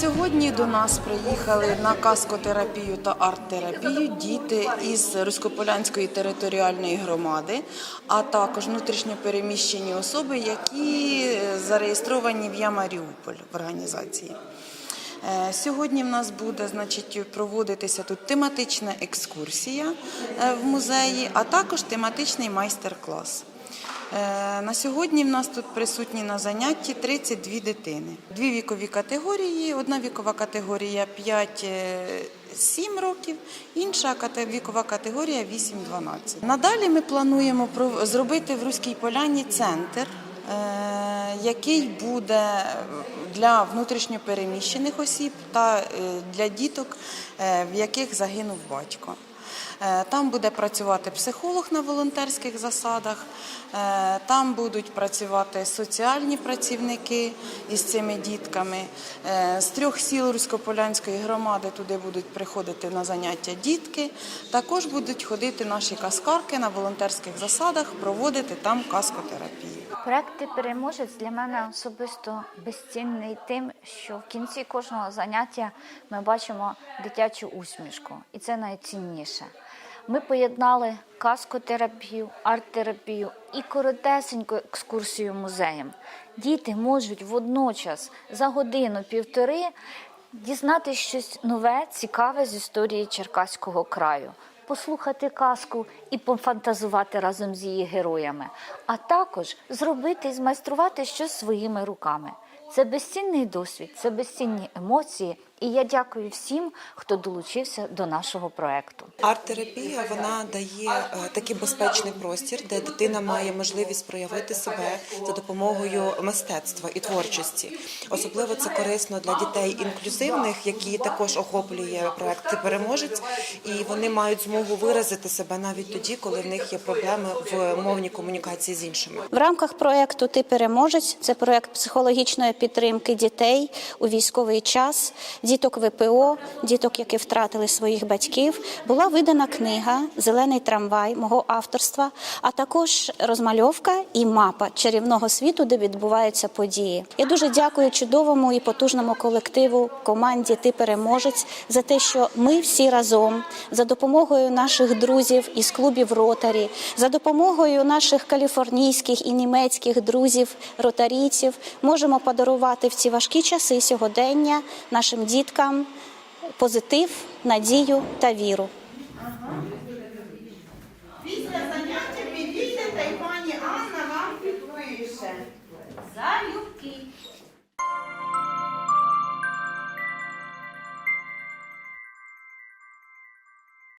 Сьогодні до нас приїхали на каскотерапію та арт-терапію діти із Руськополянської територіальної громади, а також внутрішньопереміщені особи, які е, зареєстровані в Я Маріуполь в організації. Е, Сьогодні в нас буде значить, проводитися тут тематична екскурсія е, в музеї, а також тематичний майстер-клас. Е, На сьогодні в нас тут присутні на занятті 32 дитини. Дві вікові категорії. Одна вікова категорія 5-7 років, інша вікова категорія 8-12. Надалі ми плануємо зробити в Руській Поляні центр, е, який буде для внутрішньопереміщених осіб та е, для діток, е, в яких загинув батько. Е, Там буде працювати психолог на волонтерських засадах, е, там будуть працювати соціальні працівники із цими дітками. Е, З трьох сіл Руськополянської громади туди будуть приходити на заняття дітки. Також будуть ходити наші каскарки на волонтерських засадах, проводити там каскотерапію. Проект «Ти переможець для мене особисто безцінний тим, що в кінці кожного заняття ми бачимо дитячу усмішку, і це найцінніше. Ми поєднали каскотерапію, арт-терапію і коротесеньку екскурсію музеєм. Діти можуть водночас за годину-півтори дізнатися щось нове, цікаве з історії Черкаського краю послухати казку і пофантазувати разом з її героями, а також зробити і змайструвати щось своїми руками. Це безцінний досвід, це безцінні емоції, і я дякую всім, хто долучився до нашого проекту. Арт-терапія вона дає е, такий безпечний простір, де дитина має можливість проявити себе за допомогою мистецтва і творчості. Особливо це корисно для дітей інклюзивних, які також охоплює проект «Ти переможець, і вони мають змогу виразити себе навіть тоді, коли в них є проблеми в мовній комунікації з іншими. В рамках проекту Ти переможець це проект психологічної підтримки дітей у військовий час, діток ВПО, діток, які втратили своїх батьків. Була видана книга Зелений трамвай мого авторства, а також розмальовка і мапа чарівного світу, де відбуваються події. Я дуже дякую чудовому і потужному колективу команді Ти переможець за те, що ми всі разом за допомогою наших друзів із клубів Ротарі, за допомогою наших каліфорнійських і німецьких друзів ротарійців можемо подарувати в ці важкі часи сьогодення нашим діткам позитив, надію та віру.